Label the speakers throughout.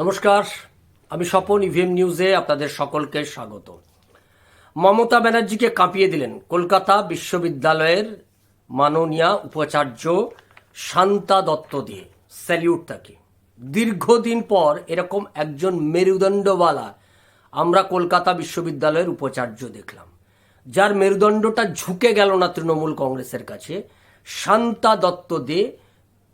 Speaker 1: নমস্কার, আমি স্বপন ইভিএম নিউজে আপনাদের সকলকে স্বাগত। মমতা ব্যানার্জিকে কাঁপিয়ে দিলেন কলকাতা বিশ্ববিদ্যালয়ের মাননীয়া উপাচার্য শান্তা দত্ত দিয়ে। স্যালিউট তাকে। দীর্ঘদিন পর এরকম একজন মেরুদণ্ডওয়ালা আমরা কলকাতা বিশ্ববিদ্যালয়ের উপাচার্য দেখলাম। যার মেরুদণ্ডটা ঝুঁকে গেল না তৃণমূল কংগ্রেসের কাছে। শান্তা দত্ত দে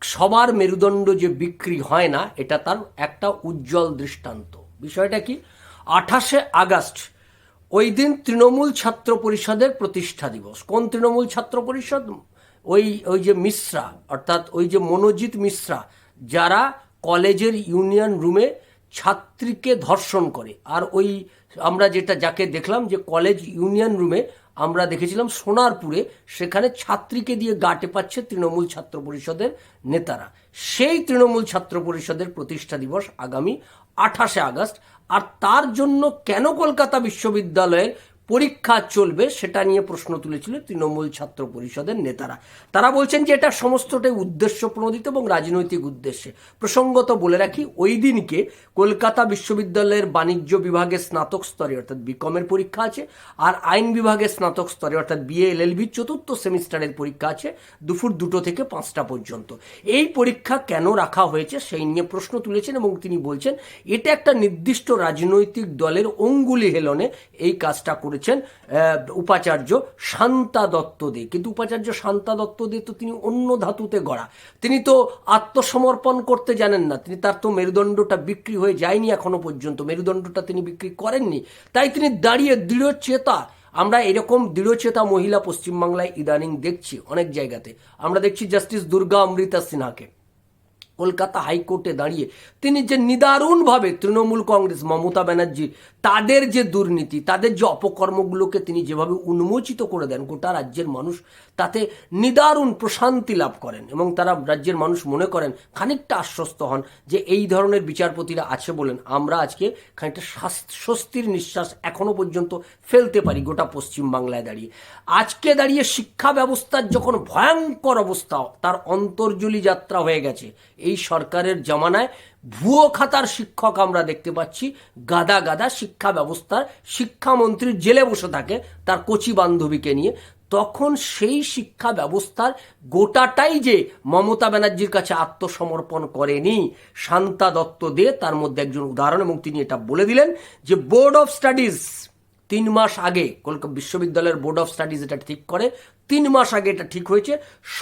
Speaker 1: সবার মেরুদণ্ড যে বিক্রি হয় না, এটা তার একটা উজ্জ্বল দৃষ্টান্ত। বিষয়টা কি? আঠাশে আগস্ট, ওই দিন তৃণমূল ছাত্র পরিষদের প্রতিষ্ঠা দিবস। কোন তৃণমূল ছাত্র পরিষদ? ওই ওই যে মিশ্রা, অর্থাৎ ওই যে মনোজিৎ মিশ্রা, যারা কলেজের ইউনিয়ন রুমে ছাত্রীকে ধর্ষণ করে। আর ওই, আমরা যেটা, যাকে দেখলাম যে কলেজ ইউনিয়ন রুমে আমরা দেখেছিলাম সোনারপুরে সেখানে ছাত্রীকে দিয়ে গাটে পাচ্ছে তৃণমূল ছাত্র পরিষদের নেতারা। সেই তৃণমূল ছাত্র পরিষদের প্রতিষ্ঠা দিবস আগামী আঠাশে আগস্ট। আর তার জন্য কেন কলকাতা বিশ্ববিদ্যালয়ের পরীক্ষা চলবে, সেটা নিয়ে প্রশ্ন তুলেছিল তৃণমূল ছাত্র পরিষদের নেতারা। তারা বলছেন যে এটা সমস্তটাই উদ্দেশ্য প্রণোদিত এবং রাজনৈতিক উদ্দেশ্যে। প্রসঙ্গত বলে রাখি, ওই দিনকে কলকাতা বিশ্ববিদ্যালয়ের বাণিজ্য বিভাগে স্নাতক স্তরে, অর্থাৎ বিকমের পরীক্ষা আছে, আর আইন বিভাগে স্নাতক স্তরে, অর্থাৎ বিএ, এলএলবি চতুর্থ সেমিস্টারের পরীক্ষা আছে দুপুর দুটো থেকে পাঁচটা পর্যন্ত। এই পরীক্ষা কেন রাখা হয়েছে সেই নিয়ে প্রশ্ন তুলেছেন এবং তিনি বলছেন, এটা একটা নির্দিষ্ট রাজনৈতিক দলের অঙ্গুলি হেলনে এই কাজটা করেছেন উপাচার্য শান্তা দত্ত দে। কিন্তু উপাচার্য শান্তা দত্ত দে তো তিনি অন্য ধাতুতে গড়া। তিনি তো আত্মসমর্পণ করতে জানেন না। তিনি তার তো মেরুদণ্ডটা বিক্রি হয়ে যায়নি এখনও পর্যন্ত। মেরুদণ্ডটা তিনি বিক্রি করেননি। তাই তিনি দাঁড়িয়ে দৃঢ় চেতা আমরা এরকম দৃঢ়চেতা মহিলা পশ্চিমবাংলায় ইদানিং দেখছি অনেক জায়গাতে। আমরা দেখছি জাস্টিস দুর্গা অমৃতা সিনহাকে। কলকাতা হাইকোর্টে দাঁড়িয়ে তিনি যে নিদারুণভাবে তৃণমূল কংগ্রেস, মমতা ব্যানার্জি, তাদের যে দুর্নীতি, তাদের যে অপকর্মগুলোকে তিনি যেভাবে উন্মোচিত করে দেন, গোটা রাজ্যের মানুষ তাতে নিদারুণ প্রশান্তি লাভ করেন এবং তারা রাজ্যের মানুষ মনে করেন খানিকটা আশ্বস্ত হন যে এই ধরনের বিচারপতিরা আছে বলেন। আমরা আজকে খানিকটা স্বস্তির নিঃশ্বাস এখনও পর্যন্ত ফেলতে পারি গোটা পশ্চিমবাংলায় দাঁড়িয়ে। আজকে দাঁড়িয়ে শিক্ষা ব্যবস্থার যখন ভয়ঙ্কর অবস্থা, তার অন্তর্জলি যাত্রা হয়ে গেছে। এই সরকারের জমানায় ভুয়ো খাতার শিক্ষক আমরা দেখতে পাচ্ছি। গাদা গাদা শিক্ষা ব্যবস্থার শিক্ষামন্ত্রী জেলে বসে থাকে তার কচি বান্ধবীকে নিয়ে। তখন সেই শিক্ষা ব্যবস্থার গোটাটাই যে মমতা ব্যানার্জির কাছে আত্মসমর্পণ করেনি শান্তা দত্ত দে, তার মধ্যে একজন উদাহরণ এবং তিনি এটা বলে দিলেন যে বোর্ড অফ স্টাডিজ তিন মাস আগে কলকাতা বিশ্ববিদ্যালয়ের বোর্ড অফ স্টাডিজ এটা ঠিক করে। তিন মাস আগে এটা ঠিক হয়েছে।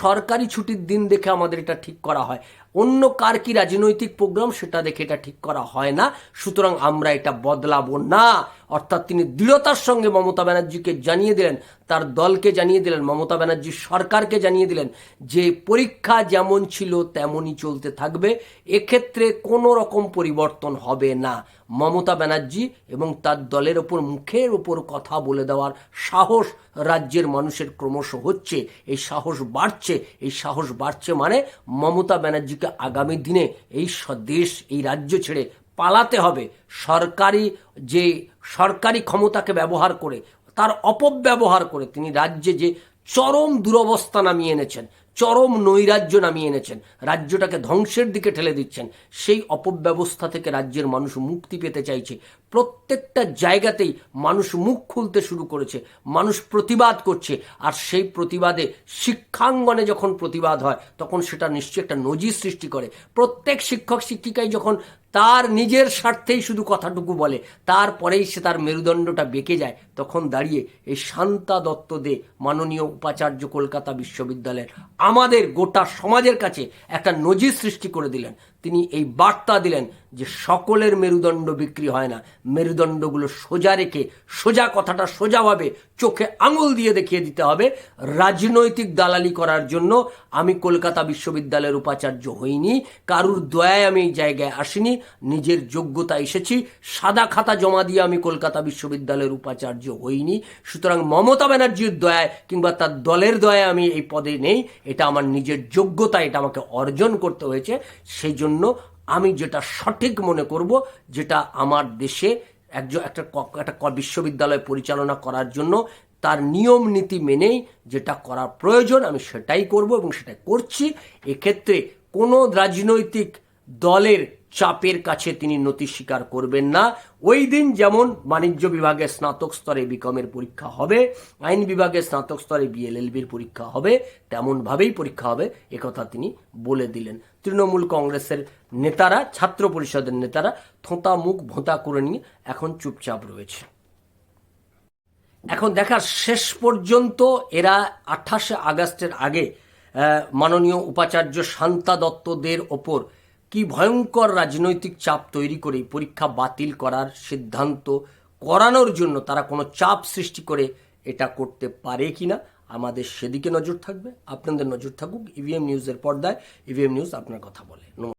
Speaker 1: সরকারি ছুটির দিন দেখে আমাদের এটা ঠিক করা হয়। অন্য কার কি রাজনৈতিক প্রোগ্রাম সেটা দেখে এটা ঠিক করা হয় না। সুতরাং আমরা এটা বদলাবো না। অর্থাৎ তিনি দৃঢ়তার সঙ্গে মমতা ব্যানার্জিকে জানিয়ে দিলেন, তার দলকে জানিয়ে দিলেন, মমতা ব্যানার্জি সরকারকে জানিয়ে দিলেন যে পরীক্ষা যেমন ছিল তেমনই চলতে থাকবে। এক্ষেত্রে কোনো রকম পরিবর্তন হবে না। মমতা ব্যানার্জি এবং তার দলের ওপর, মুখের ওপর কথা বলে দেওয়ার সাহস রাজ্যের মানুষের ক্রমশ হচ্ছে, এই সাহস বাড়ছে। এই সাহস বাড়ছে মানে মমতা ব্যানার্জিকে আগামী দিনে এই দেশ, এই রাজ্য ছেড়ে পালাতে হবে। সরকারি যে, সরকারি ক্ষমতাকে ব্যবহার করে, তার অপব্যবহার করে তিনি রাজ্যে যে চরম দুরবস্থা নামিয়ে এনেছেন। চরম নৈরাজ্য নামিয়ে এনেছেন। রাজ্যটাকে ধ্বংসের দিকে ঠেলে দিচ্ছেন। সেই অপব্যবস্থা থেকে রাজ্যের মানুষ মুক্তি পেতে চাইছে। প্রত্যেকটা জায়গাতেই মানুষ মুখ খুলতে শুরু করেছে। মানুষ প্রতিবাদ করছে। আর সেই প্রতিবাদে শিক্ষাঙ্গনে যখন প্রতিবাদ হয়, তখন সেটা নিশ্চয়ই একটা নজির সৃষ্টি করে। প্রত্যেক শিক্ষক শিক্ষিকাই যখন তার নিজের স্বার্থেই শুধু কথাটুকু বলে। তারপরেই সে তার মেরুদণ্ডটা বেঁকে যায়। তখন দাঁড়িয়ে এই শান্তা দত্ত দে মাননীয় উপাচার্য কলকাতা বিশ্ববিদ্যালয়ের আমাদের গোটা সমাজের কাছে একটা নজির সৃষ্টি করে দিলেন। তিনি এই বার্তা দিলেন যে সকলের মেরুদণ্ড বিক্রি হয় না। মেরুদণ্ডগুলো সোজা রেখে, সোজা কথাটা সোজাভাবে চোখে আঙুল দিয়ে দেখিয়ে দিতে হবে। রাজনৈতিক দালালি করার জন্য আমি কলকাতা বিশ্ববিদ্যালয়ের উপাচার্য হইনি। কারুর দয়ায় আমি এই জায়গায় আসিনি। নিজের যোগ্যতা এসেছি। সাদা খাতা জমা দিয়ে আমি কলকাতা বিশ্ববিদ্যালয়ের উপাচার্য হইনি। সুতরাং মমতা ব্যানার্জির দয়ায় কিংবা তার দলের দয়ায় আমি এই পদে নেই। এটা আমার নিজের যোগ্যতা, এটা আমাকে অর্জন করতে হয়েছে। সেই জন্য আমি যেটা সঠিক মনে করব, যেটা আমার দেশে একজন একটা একটা বিশ্ববিদ্যালয় পরিচালনা করার জন্য তার নিয়ম নীতি মেনেই যেটা করার প্রয়োজন আমি সেটাই করব এবং সেটাই করছি। এক্ষেত্রে কোনো রাজনৈতিক দলের চাপের কাছে তিনি নতি স্বীকার করবেন না। ওই দিন যেমন বাণিজ্য বিভাগে স্নাতক স্তরে বিকমের পরীক্ষা হবে, আইন বিভাগে স্নাতক স্তরে বিএলএলবির পরীক্ষা হবে, তেমনভাবেই পরীক্ষা হবে, একথা তিনি বলে দিলেন। তৃণমূল কংগ্রেসের নেতারা, ছাত্র পরিষদের নেতারা থোঁতা মুখ ভোঁতা করে নিয়ে এখন চুপচাপ রয়েছে। এখন দেখার শেষ পর্যন্ত এরা আঠাশে আগস্টের আগে মাননীয় উপাচার্য শান্তা দত্তদের ওপর কি ভয়ঙ্কর রাজনৈতিক চাপ তৈরি করে পরীক্ষা বাতিল করার সিদ্ধান্ত করানোর জন্য তারা কোনো চাপ সৃষ্টি করে এটা করতে পারে কি না আমাদের সেদিকে নজর থাকবে। আপনাদের নজর থাকুক ইভিএম নিউজের পর্দায়। ইভিএম নিউজ আপনার কথা বলে।